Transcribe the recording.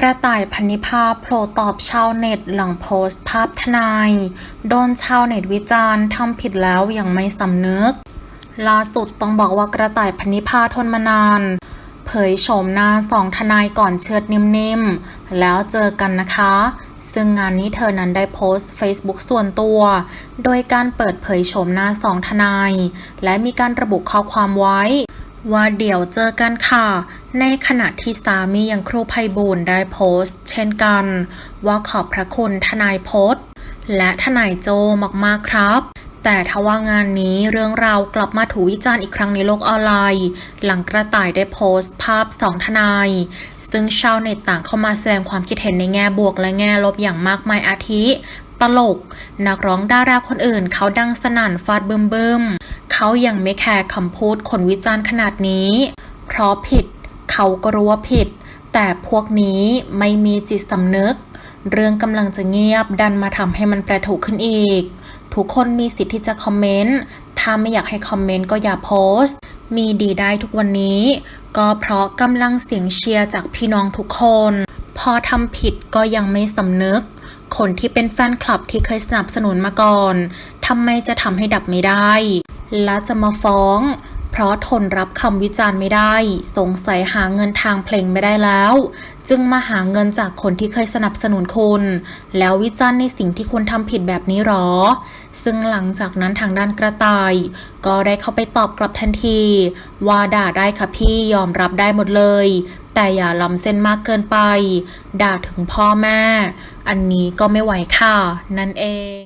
กระต่ายพันิพาโผล่ตอบชาวเน็ตหลังโพสต์ภาพทนาย โดนชาวเน็ตวิจารณ์ทำผิดแล้วยังไม่สำนึก ล่าสุดต้องบอกว่ากระต่ายพันนิพาทนมานาน เผยโฉมหน้าสองทนายก่อนเชือดนิ่มๆ แล้วเจอกันนะคะ ซึ่งงานนี้เธอนั้นได้โพสต์ Facebook ส่วนตัว โดยการเปิดเผยโฉมหน้าสองทนาย และมีการระบุข้อความไว้ว่าเดี๋ยวเจอกันค่ะ ในขณะที่สามีอย่างครูไพบูลได้โพสต์ เช่นกัน ว่าขอบพระคุณทนายพจน์และทนายโจมากๆครับ แต่ทว่างานนี้เรื่องราวกลับมาถูกวิจารณ์อีกครั้งในโลกออนไลน์ หลังกระต่ายได้โพสต์ภาพสองทนาย ซึ่งชาวเน็ตต่างเข้ามาแสดงความคิดเห็นในแง่บวกและแง่ลบอย่างมากมายอาทิ ตลก นักร้องดาราคนอื่น เขาดังสนั่นฟาดบึมบึมๆเขายังไม่แคร์คำพูดคนวิจารณ์ขนาดนี้ เพราะผิด เขาก็รู้ว่าผิด แต่พวกนี้ไม่มีจิตสำนึก เรื่องกำลังจะเงียบดันมาทำให้มันแประทุขึ้นอีก ทุกคนมีสิทธิ์ที่จะคอมเมนต์ ถ้าไม่อยากให้คอมเมนต์ก็อย่าโพสต์ มีดีได้ทุกวันนี้ ก็เพราะกำลังเสียงเชียร์จากพี่น้องทุกคน พอทำผิดก็ยังไม่สำนึกคนที่เป็นแฟนคลับที่เคยสนับสนุนมาก่อน ทำไมจะทำให้ดับไม่ได้ และจะมาฟ้อง เพราะทนรับคำวิจารณ์ไม่ได้ สงสัยหาเงินทางเพลงไม่ได้แล้ว จึงมาหาเงินจากคนที่เคยสนับสนุนคุณ แล้ววิจารณ์ในสิ่งที่คุณทำผิดแบบนี้หรอ ซึ่งหลังจากนั้นทางด้านกระต่าย ก็ได้เข้าไปตอบกลับทันที ว่าด่าได้ค่ะพี่ยอมรับได้หมดเลย แต่อย่าล้ำเส้นมากเกินไป ด่าถึงพ่อแม่ อันนี้ก็ไม่ไหวค่ะ นั่นเอง